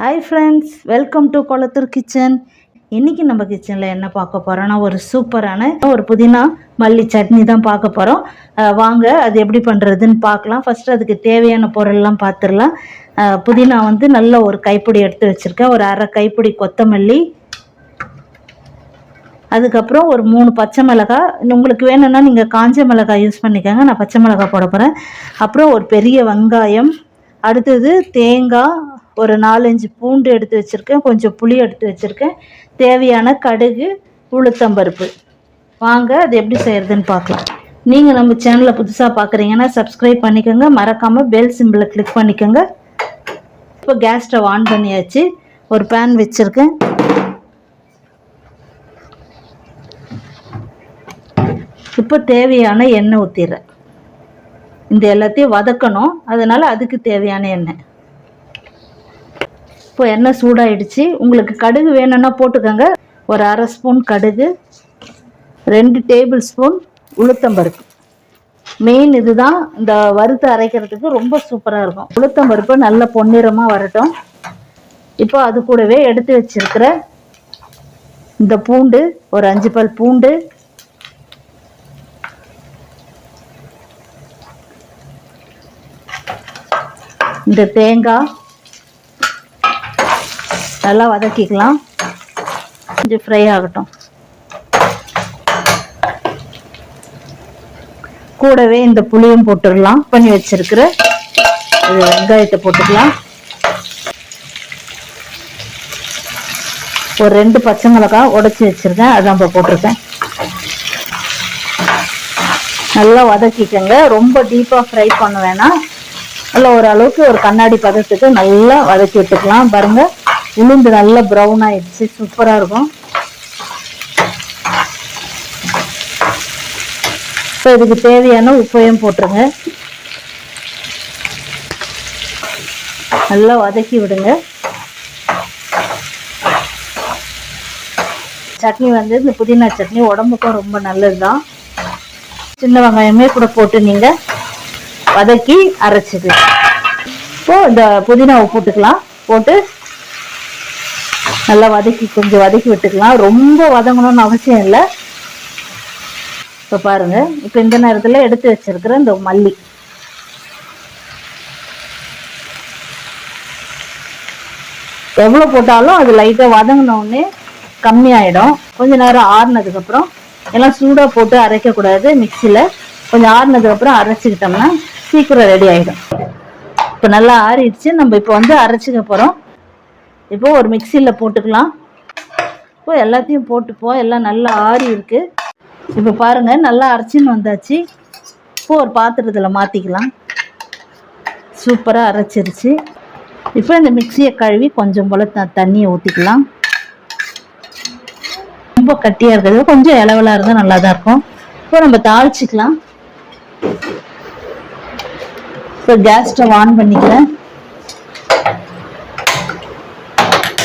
Hi friends welcome to Kulathur kitchen இன்றைக்கி நம்ம கிச்சனில் என்ன பார்க்க போகிறோன்னா ஒரு சூப்பரான ஒரு புதினா மல்லி சட்னி தான் பார்க்க போகிறோம் வாங்க அது எப்படி பண்ணுறதுன்னு பார்க்கலாம். ஃபஸ்ட்டு அதுக்கு தேவையான பொருள்லாம் பார்த்துடலாம் புதினா வந்து நல்ல ஒரு கைப்பிடி எடுத்து வச்சுருக்கேன். ஒரு அரை கைப்பிடி கொத்தமல்லி. அதுக்கப்புறம் ஒரு மூணு பச்சை மிளகாய். உங்களுக்கு வேணும்னா நீங்கள் காஞ்ச மிளகாய் யூஸ் பண்ணிக்கோங்க. நான் பச்சை மிளகாய் போட போகிறேன் அப்புறம் ஒரு பெரிய வெங்காயம். அடுத்தது தேங்காய் ஒரு நாலஞ்சு பூண்டு எடுத்து வச்சுருக்கேன். கொஞ்சம் புளி எடுத்து வச்சுருக்கேன். தேவையான கடுகு உளுத்தம்பருப்பு வாங்க அது எப்படி செய்கிறதுன்னு பார்க்கலாம். நீங்கள் நம்ம சேனலை புதுசாக பார்க்குறீங்கன்னா சப்ஸ்கிரைப் பண்ணிக்கோங்க. மறக்காமல் பெல் சிம்பிளை கிளிக் பண்ணிக்கோங்க. இப்போ கேஸ் ஸ்டவ் ஆன் பண்ணியாச்சு. ஒரு பேன் வச்சுருக்கேன். இப்போ தேவையான எண்ணெய் ஊற்றிடுறேன் இந்த எல்லாத்தையும் வதக்கணும். அதனால் அதுக்கு தேவையான எண்ணெய். இப்போ எண்ணெய் சூடாயிடுச்சு. உங்களுக்கு கடுகு வேணும்னா போட்டுக்கோங்க. ஒரு அரை ஸ்பூன் கடுகு ரெண்டு டேபிள் ஸ்பூன் உளுத்தம்பருப்பு. மெயின் இதுதான். இந்த வறுத்து அரைக்கிறதுக்கு ரொம்ப சூப்பராக இருக்கும். உளுத்தம்பருப்பு நல்ல பொன்னிறமாக வரட்டும். இப்போ அது கூடவே எடுத்து வச்சிருக்கிற இந்த பூண்டு ஒரு அஞ்சு பல் பூண்டு. இந்த தேங்காய் நல்லா வதக்கிக்கலாம். கொஞ்சம் ஃப்ரை ஆகட்டும். கூடவே இந்த புளியும் போட்டுடலாம். பண்ணி வச்சிருக்கிற இது வெங்காயத்தை போட்டுக்கலாம். ஒரு ரெண்டு பச்சை மிளகாய் உடச்சி வச்சிருக்கேன். அதான் இப்போ போட்டிருக்கேன். நல்லா வதக்கிக்கங்க. ரொம்ப டீப்பாக ஃப்ரை பண்ண வேணாம். நல்லா ஓரளவுக்கு ஒரு கண்ணாடி பதத்துக்கு நல்லா வதக்கி விட்டுக்கலாம். பாருங்கள் உளுந்து நல்லா ப்ரௌன் ஆயிடுச்சு. சூப்பராக இருக்கும். இப்போ இதுக்கு தேவையான உப்பையும் போட்டுருங்க. நல்லா வதக்கி விடுங்க. சட்னி வந்து இந்த புதினா சட்னி உடம்புக்கும் ரொம்ப நல்லது தான் சின்ன வெங்காயமே கூட போட்டு நீங்கள் வதக்கி அரைச்சிக்கலாம். இப்போது இந்த புதினாவை போட்டுக்கலாம். போட்டு நல்லா வதக்கி கொஞ்சம் வதக்கி விட்டுக்கலாம். ரொம்ப வதங்கணும்னு அவசியம் இல்லை. இப்போ பாருங்க. இப்போ இந்த நேரத்தில் எடுத்து வச்சிருக்கிற இந்த மல்லி. எவ்வளோ போட்டாலும் அது லைட்டாக வதங்கினோடனே கம்மியாயிடும். கொஞ்ச நேரம் ஆறுனதுக்கப்புறம் எல்லாம் சூடாக போட்டு அரைக்கக்கூடாது மிக்சியில் கொஞ்சம் ஆறுனதுக்கப்புறம் அரைச்சிக்கிட்டோம்னா சீக்கிரம் ரெடி ஆகிடும் இப்போ நல்லா ஆறிடுச்சு. நம்ம இப்போ வந்து அரைச்சிக்க போகிறோம் இப்போ ஒரு மிக்சியில் போட்டுக்கலாம். இப்போ எல்லாத்தையும் போட்டுப்போம். எல்லாம் நல்லா ஆறி இருக்குது இப்போ பாருங்கள் நல்லா அரைச்சின்னு வந்தாச்சு. இப்போ ஒரு பாத்திரத்தில் மாற்றிக்கலாம் சூப்பராக அரைச்சிருச்சு. இப்போ இந்த மிக்சியை கழுவி கொஞ்சம் போல் த தண்ணியை ஊற்றிக்கலாம் ரொம்ப கட்டியாக இருக்கிறது. கொஞ்சம் இலவலாக இருந்தால் நல்லா தான் இருக்கும். இப்போ நம்ம தாளிச்சிக்கலாம். இப்போ கேஸ் ஸ்டவ் ஆன் பண்ணிக்கிறேன்.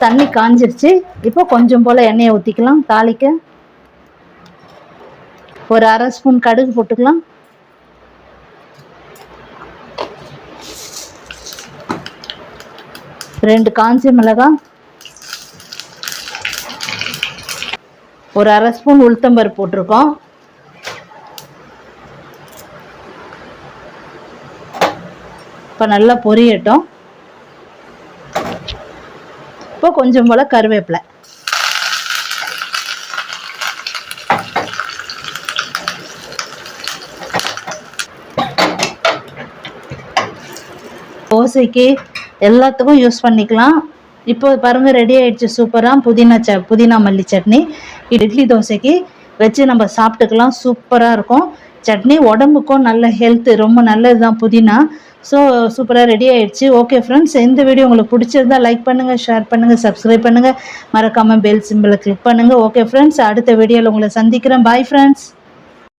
தண்ணி காஞ்சிருச்சு. இப்போ கொஞ்சம் போல் எண்ணெயை ஊற்றிக்கலாம் தாளிக்க. ஒரு அரை ஸ்பூன் கடுகு போட்டுக்கலாம். ரெண்டு காஞ்ச மிளகாய். ஒரு அரை ஸ்பூன் உளுத்தம்பருப்பு போட்டிருக்கோம். இப்போ நல்லா பொரியட்டும். இப்போ கொஞ்சம் போல் கருவேப்பிலை. தோசைக்கு எல்லாத்துக்கும் யூஸ் பண்ணிக்கலாம். இப்போ பாருங்க ரெடி ஆயிடுச்சு சூப்பராக புதினா ச புதினா மல்லி சட்னி. இட்லி தோசைக்கு வச்சு நம்ம சாப்பிட்டுக்கலாம். சூப்பராக இருக்கும். சட்னி உடம்புக்கும் நல்ல ஹெல்த்து ரொம்ப நல்லது தான் புதினா. ஸோ சூப்பராக ரெடி ஆயிடுச்சு. ஓகே ஃப்ரெண்ட்ஸ் இந்த வீடியோ உங்களுக்கு பிடிச்சிருந்தா லைக் பண்ணுங்கள் ஷேர் பண்ணுங்கள் சப்ஸ்கிரைப் பண்ணுங்கள் மறக்காமல் பெல் சிம்பிளை கிளிக் பண்ணுங்கள் ஓகே ஃப்ரெண்ட்ஸ் அடுத்த வீடியோவில் உங்களை சந்திக்கிறேன். Bye friends